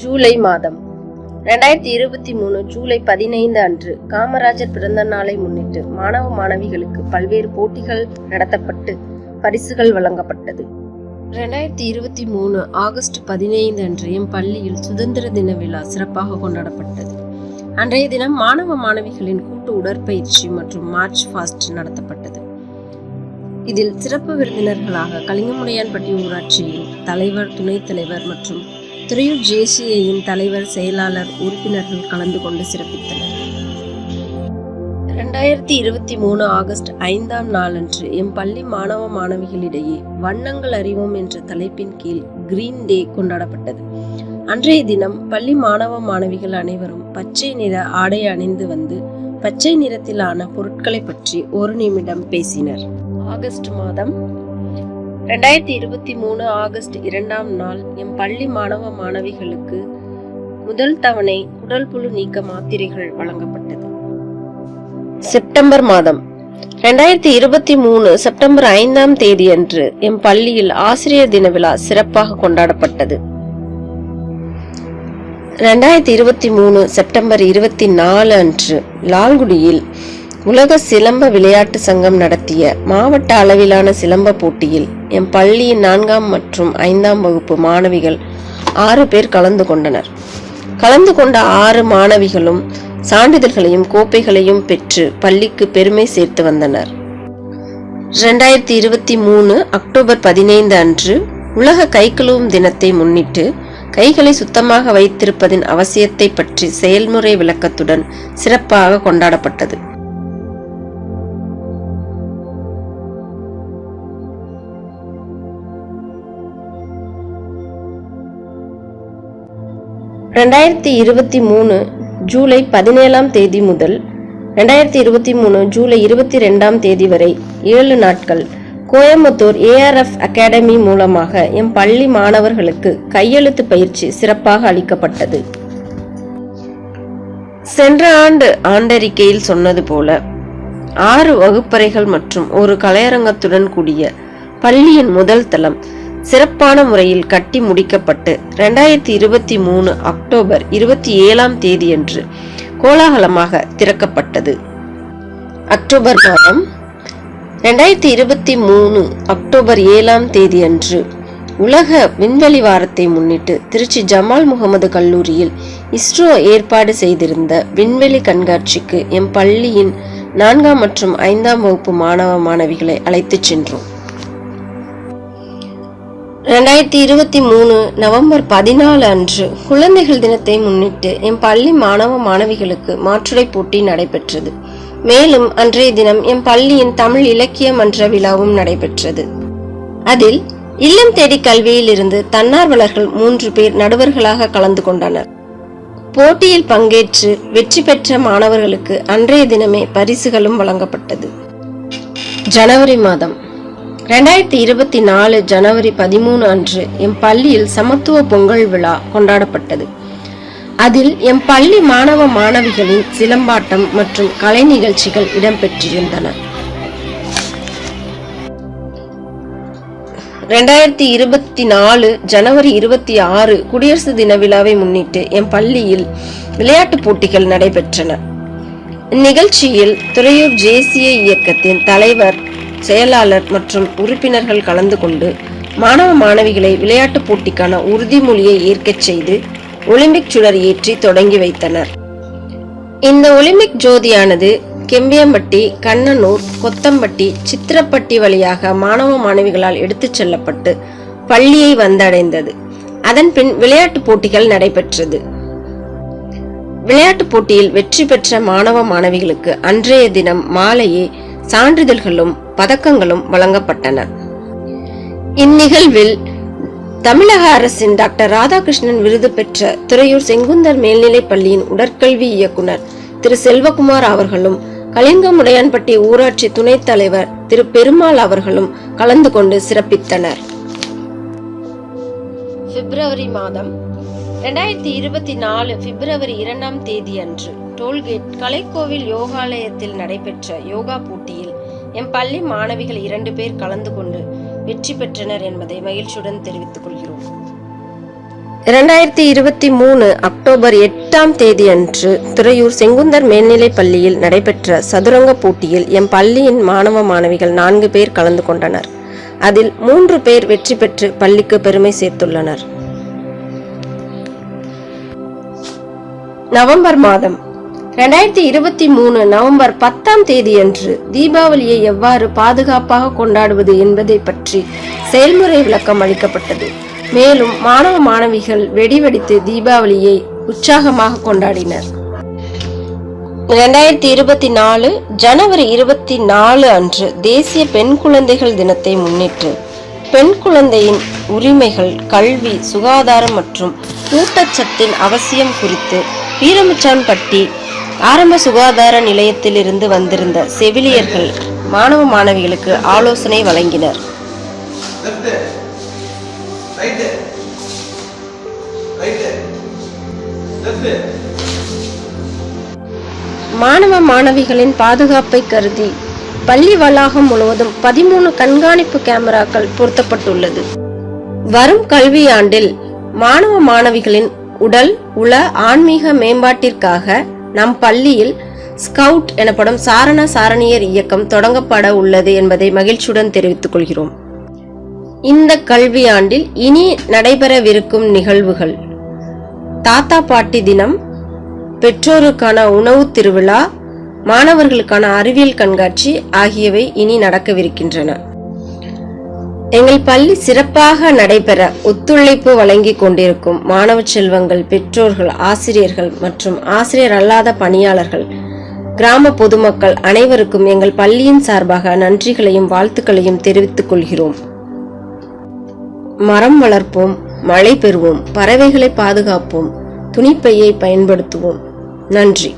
ஜூலை மாதம். ரெண்டாயிரத்தி இருபத்தி மூணு ஜூலை பதினைந்து அன்று காமராஜர் பிறந்த நாளை முன்னிட்டு மாணவ மாணவிகளுக்கு பல்வேறு போட்டிகள் நடத்தப்பட்டு பரிசுகள் வழங்கப்பட்டது. ரெண்டாயிரத்தி இருபத்தி மூணு ஆகஸ்ட் பதினைந்து அன்று பள்ளியில் சுதந்திர தின விழா சிறப்பாக கொண்டாடப்பட்டது. அன்றைய தினம் மாணவ மாணவிகளின் கூட்டு உடற்பயிற்சி மற்றும் மார்ச் ஃபாஸ்ட் நடத்தப்பட்டது. இதில் சிறப்பு விருந்தினர்களாக கலிங்கமுடையான்பட்டி ஊராட்சியின் தலைவர் துணைத் தலைவர் மற்றும் துறையூர் ஜேசிஐயின் தலைவர் செயலாளர் உறுப்பினர்கள் கலந்து கொண்டு சிறப்பித்தனர். ரெண்டாயிரத்தி இருபத்தி மூணு ஆகஸ்ட் ஐந்தாம் நாளன்று எம் பள்ளி மாணவ மாணவிகளிடையே வண்ணங்கள் அறிவோம் என்ற தலைப்பின் கீழ் கிரீன் டே கொண்டாடப்பட்டது. அன்றைய தினம் பள்ளி மாணவ மாணவிகள் அனைவரும் பச்சை நிற ஆடை அணிந்து வந்து பச்சை நிறத்திலான பொருட்களை பற்றி ஒரு நிமிடம் பேசினர். ஆகஸ்ட் மாதம் ரெண்டாயிரத்தி இருபத்தி மூணு ஆகஸ்ட் இரண்டாம் நாள் எம் பள்ளி மாணவ மாணவிகளுக்கு முதல் தவணை குடல் புழு நீக்க மாத்திரைகள் வழங்கப்பட்டது. செப்டம்பர் மாதம். ரெண்டாயிரத்தி இருபத்தி மூணு செப்டம்பர் ஐந்தாம் தேதி அன்று எம் பள்ளியில் ஆசிரியர் தின விழா சிறப்பாக கொண்டாடப்பட்டது. ரெண்டாயிரத்தி இருபத்தி மூணு செப்டம்பர் இருபத்தி நாலு அன்று லால்குடியில் உலக சிலம்ப விளையாட்டு சங்கம் நடத்திய மாவட்ட அளவிலான சிலம்ப போட்டியில் எம் பள்ளியின் நான்காம் மற்றும் ஐந்தாம் வகுப்பு மாணவிகள் ஆறு பேர் கலந்து கொண்டனர். கலந்து கொண்ட ஆறு மாணவிகளும் சான்றிதழ்களையும் கோப்பைகளையும் பெற்று பள்ளிக்கு பெருமை சேர்த்து வந்தனர். ரெண்டாயிரத்தி இருபத்தி மூணு அக்டோபர் பதினைந்து அன்று உலக கை கழுவும் தினத்தை முன்னிட்டு கைகளை சுத்தமாக வைத்திருப்பதின் அவசியத்தை பற்றி செயல்முறை விளக்கத்துடன் சிறப்பாக கொண்டாடப்பட்டது. ரெண்டாயிரத்தி இருபத்தி மூணு ஜூலை பதினேழாம் தேதி முதல் ரெண்டாயிரத்தி இருபத்தி மூணு ஜூலை இருபத்தி ரெண்டாம் தேதி வரை ஏழு நாட்கள் கோயம்புத்தூர் ஏஆர்எஃப் அகாடமி மூலமாக எம் பள்ளி மாணவர்களுக்கு கையெழுத்து பயிற்சி சிறப்பாக அளிக்கப்பட்டது. சென்ற ஆண்டு ஆண்டறிக்கையில் சொன்னது போல ஆறு வகுப்பறைகள் மற்றும் ஒரு கலையரங்கத்துடன் கூடிய பள்ளியின் முதல் தளம் சிறப்பான முறையில் கட்டி முடிக்கப்பட்டு ரெண்டாயிரத்தி இருபத்தி மூணு அக்டோபர் இருபத்தி ஏழாம் தேதியன்று கோலாகலமாக திறக்கப்பட்டது. அக்டோபர் மாதம் ரெண்டாயிரத்தி இருபத்தி மூணு அக்டோபர் ஏழாம் தேதியன்று உலக விண்வெளி வாரத்தை முன்னிட்டு திருச்சி ஜமால் முகமது கல்லூரியில் இஸ்ரோ ஏற்பாடு செய்திருந்த விண்வெளி கண்காட்சிக்கு எம் பள்ளியின் நான்காம் மற்றும் ஐந்தாம் வகுப்பு மாணவ மாணவிகளை அழைத்துச் சென்றோம். ரெண்டாயிரத்தி இருபத்தி மூணு நவம்பர் பதினாலு அன்று குழந்தைகள் தினத்தை முன்னிட்டு என் பள்ளி மாணவ மாணவிகளுக்கு மாற்றுடை போட்டி நடைபெற்றது. மேலும் அன்றைய தினம் என் பள்ளியின் தமிழ் இலக்கிய மன்ற விழாவும் நடைபெற்றது. அதில் இல்லம் தேடி கல்வியில் இருந்து தன்னார்வலர்கள் மூன்று பேர் நடுவர்களாக கலந்து கொண்டனர். போட்டியில் பங்கேற்று வெற்றி பெற்ற மாணவர்களுக்கு அன்றைய தினமே பரிசுகளும் வழங்கப்பட்டது. ஜனவரி மாதம் ரெண்டாயிரத்தி இருபத்தி நாலு ஜனவரி பதிமூணு அன்று எம் பள்ளியில் சமத்துவ பொங்கல் விழா கொண்டாடப்பட்டது. அதில் என் பள்ளி மாணவ மாணவிகளின் சிலம்பாட்டம் மற்றும் கலை நிகழ்ச்சிகள் இடம்பெற்றிருந்தன. ரெண்டாயிரத்தி இருபத்தி நாலு ஜனவரி இருபத்தி ஆறு குடியரசு தின விழாவை முன்னிட்டு எம் பள்ளியில் விளையாட்டுப் போட்டிகள் நடைபெற்றன. இந்நிகழ்ச்சியில் துறையூர் ஜேசிய இயக்கத்தின் தலைவர் செயலாளர் மற்றும் உறுப்பினர்கள் கலந்து கொண்டு மாணவ மாணவிகளை விளையாட்டுப் போட்டிக்கான உறுதிமொழியை ஏற்கச் செய்து ஒலிம்பிக் சுடர் ஏற்றி தொடங்கி வைத்தனர். இந்த ஒலிம்பிக் ஜோதியானது கெம்பியம்பட்டி கண்ணனூர் கொத்தம்பட்டி சித்திரப்பட்டி வழியாக மாணவ மாணவிகளால் எடுத்துச் செல்லப்பட்டு பள்ளியை வந்தடைந்தது. அதன் பின் விளையாட்டுப் போட்டிகள் நடைபெற்றது. விளையாட்டுப் போட்டியில் வெற்றி பெற்ற மாணவ மாணவிகளுக்கு அன்றைய தினம் மாலையே சான்றிதழ்களும் பதக்கங்களும் வழங்கப்பட்டன. இந்நிகழ்வில் தமிழக அரசின் டாக்டர் ராதாகிருஷ்ணன் விருது பெற்ற துறையூர் செங்குந்தர் மேல்நிலைப் பள்ளியின் உடற்கல்வி இயக்குனர் திரு செல்வகுமார் அவர்களும் கலிங்கமுடையான்பட்டி ஊராட்சி துணைத் தலைவர் திரு பெருமாள் அவர்களும் கலந்து கொண்டு சிறப்பித்தனர். பிப்ரவரி மாதம் ரெண்டாயிரத்தி இருபத்தி நாலு பிப்ரவரி இரண்டாம் தேதி அன்று டோல்கேட் கலைக்கோவில் யோகாலயத்தில் நடைபெற்ற யோகா போட்டியில் என் பள்ளி மாணவிகள் இரண்டு பேர் கலந்து கொண்டு வெற்றி பெற்றனர் என்பதை மகிழ்ச்சியுடன் தெரிவித்துக் கொள்கிறோம். இரண்டாயிரத்தி இருபத்தி மூணு அக்டோபர் எட்டாம் தேதி அன்று துறையூர் செங்குந்தர் மேல்நிலைப் பள்ளியில் நடைபெற்ற சதுரங்க போட்டியில் எம் பள்ளியின் மாணவ மாணவிகள் நான்கு பேர் கலந்து கொண்டனர். அதில் மூன்று பேர் வெற்றி பெற்று பள்ளிக்கு பெருமை சேர்த்துள்ளனர். நவம்பர் மாதம். ரெண்டாயிரத்தி இருபத்தி மூணு நவம்பர் பத்தாம் தேதியன்று தீபாவளியை எவ்வாறு பாதுகாப்பாக கொண்டாடுவது என்பதை பற்றி செயல்முறை விளக்கம் அளிக்கப்பட்டது. மேலும் மாணவ மாணவிகள் வெடிவெடித்து தீபாவளியை உற்சாகமாக கொண்டாடினர். இரண்டாயிரத்தி இருபத்தி நாலு ஜனவரி இருபத்தி நாலு அன்று தேசிய பெண் குழந்தைகள் தினத்தை முன்னிட்டு பெண் குழந்தையின் உரிமைகள் கல்வி சுகாதாரம் மற்றும் ஊட்டச்சத்தின் அவசியம் குறித்து வீரமுச்சான்பட்டி ஆரம்ப சுகாதார நிலையத்திலிருந்து வந்திருந்த செவிலியர்கள் மாணவ மாணவிகளுக்கு ஆலோசனை வழங்கினர். மாணவ மாணவிகளின் பாதுகாப்பை கருதி பள்ளி வளாகம் முழுவதும் பதிமூணு கண்காணிப்பு கேமராக்கள் பொருத்தப்பட்டுள்ளது. வரும் கல்வியாண்டில் மாணவ மாணவிகளின் உடல் உள ஆன்மீக மேம்பாட்டிற்காக நம் பள்ளியில் ஸ்கவுட் எனப்படும் சாரண சாரணியர் இயக்கம் தொடங்கப்பட உள்ளது என்பதை மகிழ்ச்சியுடன் தெரிவித்துக் கொள்கிறோம். இந்த கல்வியாண்டில் இனி நடைபெறவிருக்கும் நிகழ்வுகள். தாத்தா பாட்டி தினம் பெற்றோருக்கான உணவு திருவிழா மாணவர்களுக்கான அறிவியல் கண்காட்சி ஆகியவை இனி நடக்கவிருக்கின்றன. எங்கள் பள்ளி சிறப்பாக நடைபெற ஒத்துழைப்பு வழங்கி கொண்டிருக்கும் மாணவ செல்வங்கள் பெற்றோர்கள் ஆசிரியர்கள் மற்றும் ஆசிரியர் அல்லாத பணியாளர்கள் கிராம பொதுமக்கள் அனைவருக்கும் எங்கள் பள்ளியின் சார்பாக நன்றிகளையும் வாழ்த்துக்களையும் தெரிவித்துக் கொள்கிறோம். மரம் வளர்ப்போம் மழை பெறுவோம் பறவைகளை பாதுகாப்போம் துணிப்பையை பயன்படுத்துவோம். நன்றி.